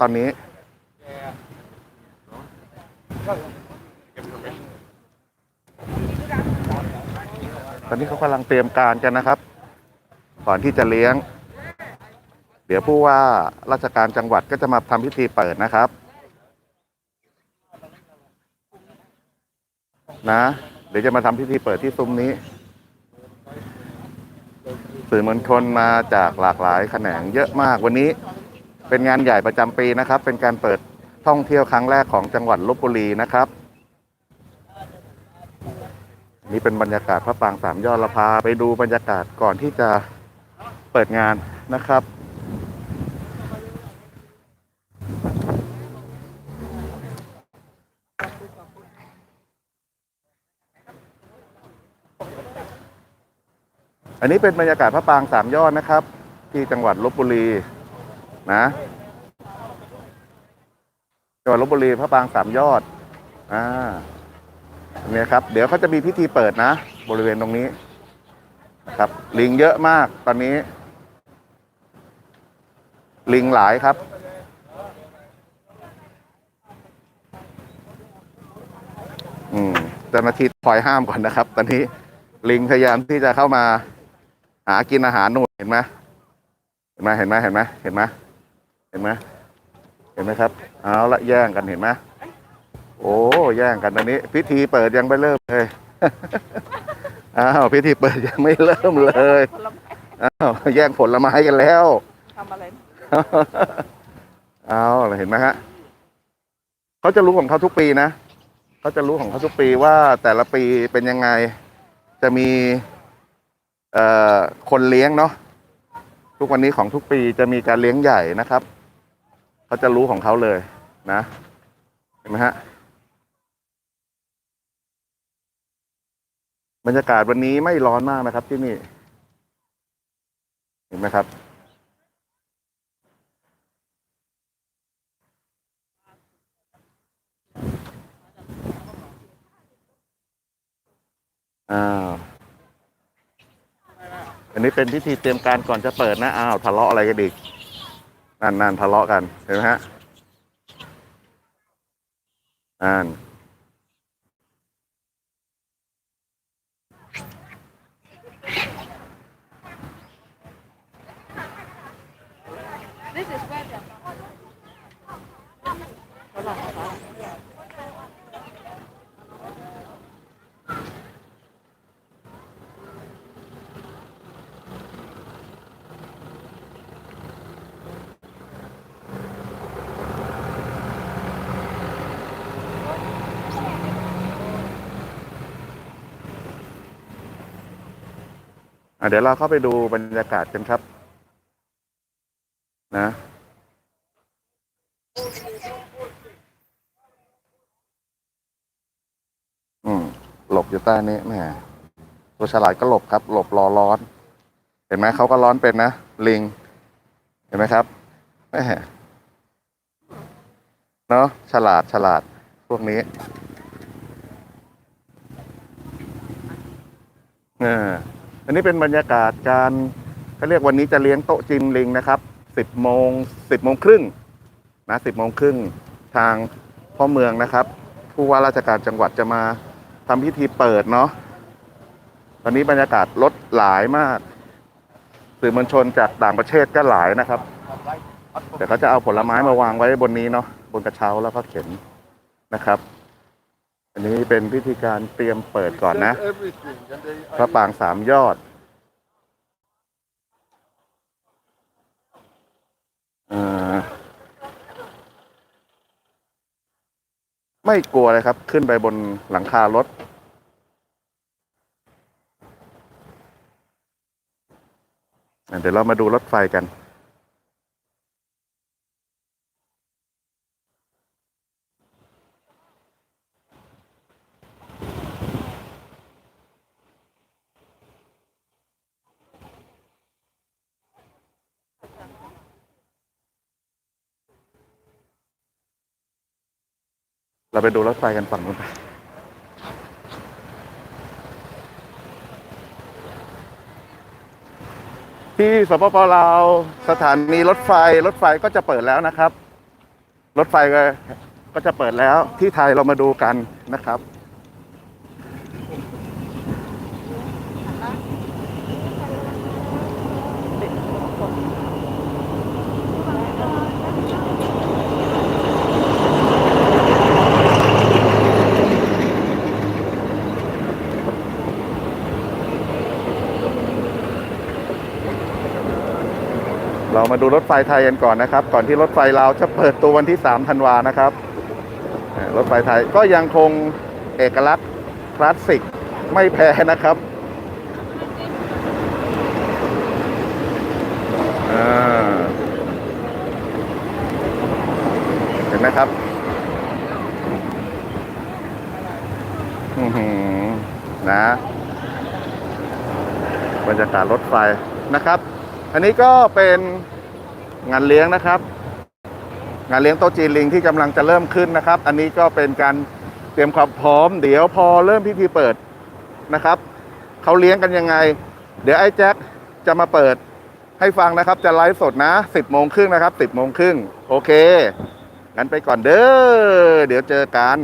ตอนนี้ ตอนนี้เขากำลังเตรียมการกันนะครับ ก่อนที่จะเลี้ยง เดี๋ยวผู้ว่าราชการจังหวัดก็จะมาทำพิธีเปิดนะครับ นะ เดี๋ยวจะมาทำพิธีเปิดที่ซุ้มนี้สื่อมวลชนมาจากหลากหลายแขนงเยอะมากวันนี้ เป็นงานใหญ่ประจำปีนะครับ เป็นการเปิดท่องเที่ยวครั้งแรกของจังหวัดลบบุรีนะครับ นี่เป็นบรรยากาศพระปรางสามยอดเราพาไปดูบรรยากาศก่อนที่จะเปิดงานนะครับอันนี้เป็นบรรยากาศพระปรางสามยอดนะครับ ที่จังหวัดลบบุรี นะจังหวัดลบบุรีพระปางสามยอด อ่าเนี่ยครับ เดี๋ยวเขาจะมีพิธีเปิดนะ บริเวณตรงนี้นะครับ ลิงเยอะมากตอนนี้ ลิงหลายครับ อืมเจ้าหน้าที่คอยห้ามก่อนนะครับ ตอนนี้ลิงพยายามที่จะเข้ามา หากินอาหารนู่นเห็นไหมเห็นไหมเห็นไหมเห็นไหมเห็นไหม เห็นไหมเห็นไหมครับ เอาละแย่งกันเห็นไหมโอ้แย่งกันตอนนี้ พิธีเปิดยังไม่เริ่มเลยอ้าวพิธีเปิดยังไม่เริ่มเลยผลไม้อ้าวแย่งผลไม้กันแล้วทำอะไรเอาล่ะเห็นไหมฮะเขาจะรู้ของเขาทุกปีนะเขาจะรู้ของเขาทุกปีว่าแต่ละปีเป็นยังไง จะมีเอ่อคนเลี้ยงเนาะทุกวันนี้ของทุกปีจะมีการเลี้ยงใหญ่นะครับ เขาจะรู้ของเขาเลยนะ เห็นไหมฮะบรรยากาศวันนี้ไม่ร้อนมากนะครับที่นี่ เห็นไหมครับ อ้าวอันนี้เป็นพิธีเตรียมการก่อนจะเปิดนะ อ้าวทะเลาะอะไรกันอีก นั่นนั่นทะเลาะกัน เห็นไหมฮะอ่านอะ เดี๋ยวเราเข้าไปดูบรรยากาศกันครับ นะ อืม หลบอยู่ใต้นี้แหมตัวฉลาดก็หลบครับ หลบรอร้อน เห็นไหมเขาก็ร้อนเป็นนะ ลิง เห็นไหมครับแหมเนาะฉลาดฉลาดพวกนี้เออ อันนี้เป็นบรรยากาศการเขาเรียกวันนี้จะเลี้ยงโต๊ะจิมลิงนะครับสิบโมงสิบโมงครึ่งนะสิบโมงครึ่งทางพ่อเมืองนะครับ ผู้ว่าราชการจังหวัดจะมาทำพิธีเปิดเนาะตอนนี้บรรยากาศรถหลายมาก สื่อมวลชนจากต่างประเทศก็หลายนะครับเดี๋ยวเขาจะเอาผลไม้มาวางไว้บนนี้เนาะบนกระเช้าแล้วก็เข็นนะครับ อันนี้เป็นพิธีการเตรียมเปิดก่อนนะ everything and they พระปรางสามยอดเอ่อไม่กลัวเลยครับ ขึ้นไปบนหลังคารถอะเดี๋ยวเรามาดูรถไฟกัน เราไปดูรถไฟกันฝั่งนู้นไปที่สปปลาวสถานีรถไฟรถไฟก็จะเปิดแล้วนะครับ รถไฟก็ก็จะเปิดแล้วที่ไทยเรามาดูกันนะครับ เรามาดูรถไฟไทยกันก่อนนะครับ ก่อนที่รถไฟลาวจะเปิดตัววันที่3ธันวานะครับ รถไฟไทยก็ยังคงเอกลักษณ์คลาสสิกไม่แพ้นะครับเห็นไหมครับนะบรรยากาศรถไฟนะครับ อันนี้ก็เป็นงานเลี้ยงนะครับ งานเลี้ยงโต๊ะจีนลิงที่กำลังจะเริ่มขึ้นนะครับ อันนี้ก็เป็นการเตรียมความพร้อม เดี๋ยวพอเริ่มพิธีเปิดนะครับเขาเลี้ยงกันยังไง เดี๋ยวไอ้แจ็คจะมาเปิดให้ฟังนะครับ จะไลฟ์สดนะ 10โมงครึ่งนะครับ 10โมงครึ่งโอเคงั้นไปก่อนเด้อเดี๋ยวเจอกัน